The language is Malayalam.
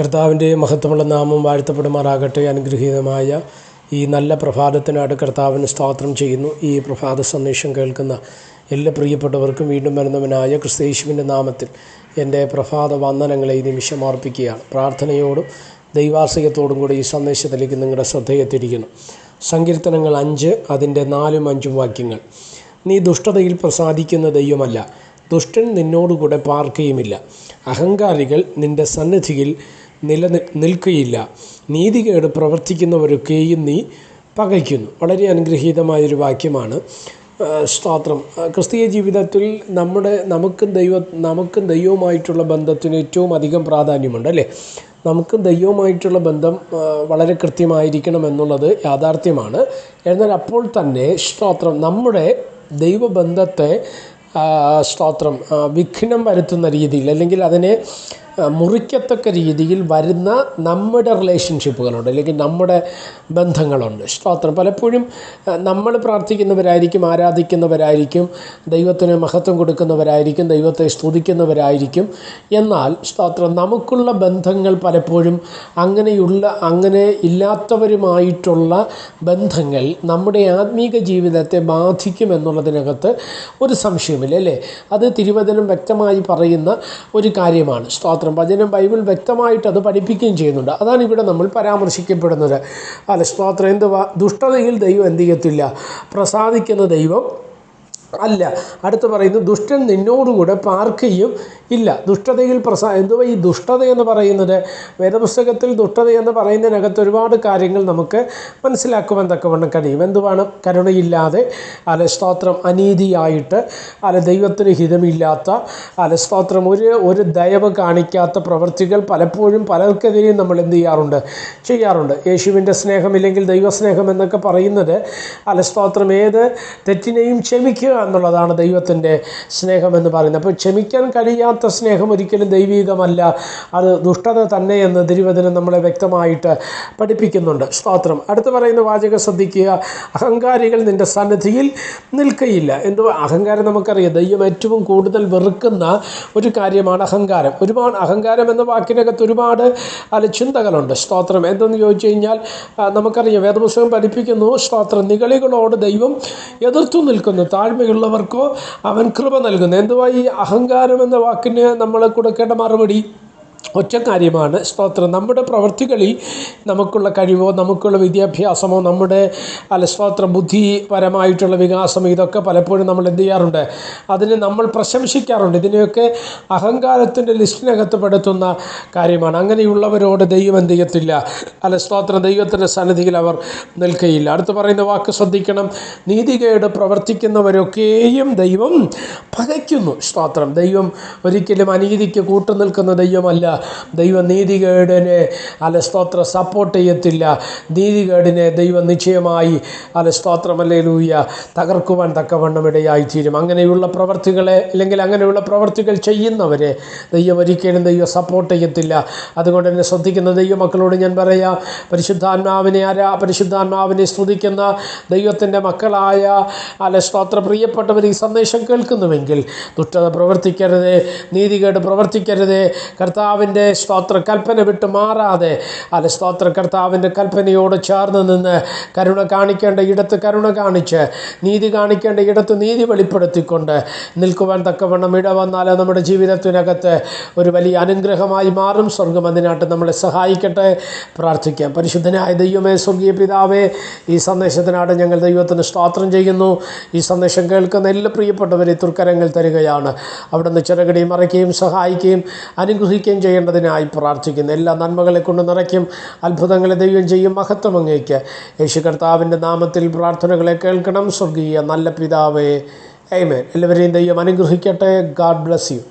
കർത്താവിന്റെ മഹത്വമുള്ള നാമം വാഴ്ത്തപ്പെടുമാറാകട്ടെ. അനുഗ്രഹീതമായ ഈ നല്ല പ്രഭാതത്തിനായിട്ട് കർത്താവിന് സ്തോത്രം ചെയ്യുന്നു. ഈ പ്രഭാത സന്ദേശം കേൾക്കുന്ന എല്ലാ പ്രിയപ്പെട്ടവർക്കും വീണ്ടും വരുന്നവനായ ക്രിസ്തേശുവിന്റെ നാമത്തിൽ എന്റെ പ്രഭാത വന്ദനങ്ങളെ ഈ നിമിഷം അർപ്പിക്കുകയാണ്. പ്രാർത്ഥനയോടും ദൈവാശ്രയത്തോടും കൂടി ഈ സന്ദേശത്തിലേക്ക് നിങ്ങളുടെ ശ്രദ്ധയെത്തിരിക്കുന്നു സങ്കീർത്തനങ്ങൾ അഞ്ച് അതിന്റെ നാലും അഞ്ചും വാക്യങ്ങൾ. നീ ദുഷ്ടതയിൽ പ്രസാദിക്കുന്ന ദൈവമല്ല. ദുഷ്ടൻ നിന്നോടുകൂടെ പാർക്കുകയുമില്ല അഹങ്കാരികൾ നിന്റെ സന്നിധിയിൽ നില നിൽക്കുകയില്ല. നീതികേട് പ്രവർത്തിക്കുന്നവരൊക്കെയും നീ പകയ്ക്കുന്നു. വളരെ അനുഗ്രഹീതമായൊരു വാക്യമാണ് സ്തോത്രം. ക്രിസ്തീയ ജീവിതത്തിൽ നമ്മുടെ നമുക്കും ദൈവ നമുക്കും ദൈവവുമായിട്ടുള്ള ബന്ധത്തിന് ഏറ്റവും അധികം പ്രാധാന്യമുണ്ട് അല്ലേ? നമുക്ക് ദൈവവുമായിട്ടുള്ള ബന്ധം വളരെ കൃത്യമായിരിക്കണം എന്നുള്ളത് യാഥാർത്ഥ്യമാണ്. എന്നാൽ അപ്പോൾ തന്നെ സ്തോത്രം നമ്മുടെ ദൈവബന്ധത്തെ സ്തോത്രം വിഘ്നം വരുത്തുന്ന രീതിയിൽ അല്ലെങ്കിൽ അതിനെ മുറിക്കത്തക്ക രീതിയിൽ വരുന്ന നമ്മുടെ റിലേഷൻഷിപ്പുകളുണ്ട് അല്ലെങ്കിൽ നമ്മുടെ ബന്ധങ്ങളുണ്ട്. സ്തോത്രം പലപ്പോഴും നമ്മൾ പ്രാർത്ഥിക്കുന്നവരായിരിക്കും ആരാധിക്കുന്നവരായിരിക്കും ദൈവത്തിന് മഹത്വം കൊടുക്കുന്നവരായിരിക്കും ദൈവത്തെ സ്തുതിക്കുന്നവരായിരിക്കും. എന്നാൽ സ്തോത്രം നമുക്കുള്ള ബന്ധങ്ങൾ പലപ്പോഴും അങ്ങനെയുള്ള അങ്ങനെ ഇല്ലാത്തവരുമായിട്ടുള്ള ബന്ധങ്ങൾ നമ്മുടെ ആത്മീക ജീവിതത്തെ ബാധിക്കുമെന്നുള്ളതിനകത്ത് ഒരു സംശയമില്ല അല്ലേ? അത് തിരുവചനം വ്യക്തമായി പറയുന്ന ഒരു കാര്യമാണ്. സ്തോത്രം വചനം ബൈബിൾ വ്യക്തമായിട്ട് അത് പഠിപ്പിക്കുകയും ചെയ്യുന്നുണ്ട്. അതാണ് ഇവിടെ നമ്മൾ പരാമർശിക്കപ്പെടുന്നത്. അല്ല സ്തോത്രം ദുഷ്ടതയിൽ ദൈവം എന്ത് ചെയ്യത്തില്ല? പ്രസാദിക്കുന്ന ദൈവം അല്ല അടുത്ത് പറയുന്നു ദുഷ്ടൻ നിന്നോടുകൂടെ പാർക്കുകയും ഇല്ല. ദുഷ്ടതയിൽ പ്രസ എന്തുവാ ഈ ദുഷ്ടത എന്ന് പറയുന്നത്? വേദപുസ്തകത്തിൽ ദുഷ്ടത എന്ന് പറയുന്നതിനകത്ത് ഒരുപാട് കാര്യങ്ങൾ നമുക്ക് മനസ്സിലാക്കുവാൻ തക്കവണ്ണം കഴിയും. എന്തുവാണ്? കരുണയില്ലാതെ അല്ല സ്തോത്രം അനീതിയായിട്ട് അല്ല ദൈവത്തിന് ഹിതമില്ലാത്ത അല്ല സ്തോത്രം ഒരു ഒരു ദയവ് കാണിക്കാത്ത പ്രവൃത്തികൾ പലപ്പോഴും പലർക്കെതിരെയും നമ്മൾ എന്ത് ചെയ്യാറുണ്ട്? ചെയ്യാറുണ്ട്. യേശുവിന്റെ സ്നേഹം സ്നേഹമില്ലെങ്കിൽ ദൈവസ്നേഹം എന്നൊക്കെ പറയുന്നത് അല്ല സ്തോത്രം ഏത് തെറ്റിനെയും ക്ഷമിക്കുക എന്നുള്ളതാണ് ദൈവത്തിന്റെ സ്നേഹമെന്ന് പറയുന്നത്. അപ്പോൾ ക്ഷമിക്കാൻ കഴിയാത്ത സ്നേഹം ഒരിക്കലും ദൈവീകമല്ല. അത് ദുഷ്ടത തന്നെ എന്ന് തിരുവചനം നമ്മളെ വ്യക്തമായിട്ട് പഠിപ്പിക്കുന്നുണ്ട്. സ്തോത്രം. അടുത്ത് പറയുന്ന വാചകം ശ്രദ്ധിക്കുക. അഹങ്കാരികൾ നിന്റെ സന്നിധിയിൽ നിൽക്കയില്ല. എന്തോ അഹങ്കാരം നമുക്കറിയാം. ദൈവം ഏറ്റവും കൂടുതൽ വെറുക്കുന്ന ഒരു കാര്യമാണ് അഹങ്കാരം. ഒരുപാട് അഹങ്കാരം എന്ന വാക്കിനകത്ത് ഒരുപാട് അല്ല ചിന്തകളുണ്ട്. സ്തോത്രം. എന്തെന്ന് ചോദിച്ചു കഴിഞ്ഞാൽ നമുക്കറിയാം. വേദപുസ്തകം പഠിപ്പിക്കുന്നു സ്തോത്രം. നികളികളോട് ദൈവം എതിർത്തു നിൽക്കുന്നു. താഴ്മയുള്ളവർക്കോ അവൻ കൃപ നൽകുന്നു. എന്തുവാ ഈ അഹങ്കാരം എന്ന വാക്കിന് നമ്മൾ കൊടുക്കേണ്ട മറുപടി? ഒറ്റ കാര്യമാണ്. സ്തോത്രം നമ്മുടെ പ്രവൃത്തികളിൽ നമുക്കുള്ള കഴിവോ നമുക്കുള്ള വിദ്യാഭ്യാസമോ നമ്മുടെ അല്ല സ്തോത്രം ബുദ്ധിപരമായിട്ടുള്ള വികാസം ഇതൊക്കെ പലപ്പോഴും നമ്മൾ എന്ത് ചെയ്യാറുണ്ട്? അതിനെ നമ്മൾ പ്രശംസിക്കാറുണ്ട്. ഇതിനെയൊക്കെ അഹങ്കാരത്തിന്റെ ലിസ്റ്റിനകത്ത് പെടുത്തുന്ന കാര്യമാണ്. അങ്ങനെയുള്ളവരോട് ദൈവം എന്ത് ചെയ്യത്തില്ല. അല്ല സ്തോത്രം ദൈവത്തിന്റെ സന്നിധിയിൽ അവർ നിൽക്കുകയില്ല അടുത്ത് പറയുന്ന വാക്ക് ശ്രദ്ധിക്കണം. നീതികേട് പ്രവർത്തിക്കുന്നവരൊക്കെയും ദൈവം പകയ്ക്കുന്നു. സ്തോത്രം ദൈവം ഒരിക്കലും അനീതിക്ക് കൂട്ടുനിൽക്കുന്ന ദൈവമല്ല. ദൈവം നീതികേടിനെ അല്ല സ്തോത്രം സപ്പോർട്ട് ചെയ്യത്തില്ല. നീതികേടിനെ ദൈവം നിശ്ചയമായി അല്ല സ്തോത്രമല്ലേ ലൂയ തകർക്കുവാൻ തക്കവണ്ണം ഇടയായിത്തീരും. അങ്ങനെയുള്ള പ്രവർത്തികളെ അല്ലെങ്കിൽ അങ്ങനെയുള്ള പ്രവർത്തികൾ ചെയ്യുന്നവരെ ദൈവം ഒരിക്കലും ദൈവം സപ്പോർട്ട് ചെയ്യത്തില്ല. അതുകൊണ്ട് തന്നെ ശ്രദ്ധിക്കുന്ന ദൈവമക്കളോട് ഞാൻ പറയാം പരിശുദ്ധാത്മാവിനെ ആരാ പരിശുദ്ധാത്മാവിനെ സ്തുതിക്കുന്ന ദൈവത്തിന്റെ മക്കളായ അല്ല സ്തോത്ര പ്രിയപ്പെട്ടവർ ഈ സന്ദേശം കേൾക്കുന്നുവെങ്കിൽ ദുഷ്ടത പ്രവർത്തിക്കരുത് നീതികേട് പ്രവർത്തിക്കരുത് കർത്താവിന്റെ സ്തോത്ര കൽപ്പന വിട്ട് മാറാതെ. അല്ല സ്തോത്ര കർത്താവിന്റെ കൽപ്പനയോട് ചേർന്ന് നിന്ന് കരുണ കാണിക്കേണ്ട ഇടത്ത് കരുണ കാണിച്ച് നീതി കാണിക്കേണ്ട ഇടത്ത് നീതി വെളിപ്പെടുത്തിക്കൊണ്ട് നിൽക്കുവാൻ തക്കവണ്ണം ഇട വന്നാൽ നമ്മുടെ ജീവിതത്തിനകത്ത് ഒരു വലിയ അനുഗ്രഹമായി മാറും. സ്വർഗം അതിനായിട്ട് നമ്മളെ സഹായിക്കട്ടെ. പ്രാർത്ഥിക്കാം. പരിശുദ്ധനായ ദൈവമേ സ്വർഗീയ പിതാവേ ഈ സന്ദേശത്തിനായിട്ട് ഞങ്ങൾ ദൈവത്തിന് സ്തോത്രം ചെയ്യുന്നു. ഈ സന്ദേശം കേൾക്കുന്ന എല്ലാ പ്രിയപ്പെട്ടവരെ തുർക്കരങ്ങൾ തരികയാണ്. അവിടുന്ന് ചിറകടിയും മറയ്ക്കുകയും സഹായിക്കുകയും അനുഗ്രഹിക്കുകയും ചെയ്യേണ്ടതിനായി പ്രാർത്ഥിക്കുന്നു. എല്ലാ നന്മകളെ കൊണ്ട് നിറയ്ക്കും അത്ഭുതങ്ങളെ ദൈവം ചെയ്യും മഹത്വം അങ്ങേക്ക്. യേശു കർത്താവിന്റെ നാമത്തിൽ പ്രാർത്ഥനകളെ കേൾക്കണം. സ്വർഗീയ നല്ല പിതാവേ ഏമേൻ എല്ലാവരെയും ദൈവം അനുഗ്രഹിക്കട്ടെ. God bless you.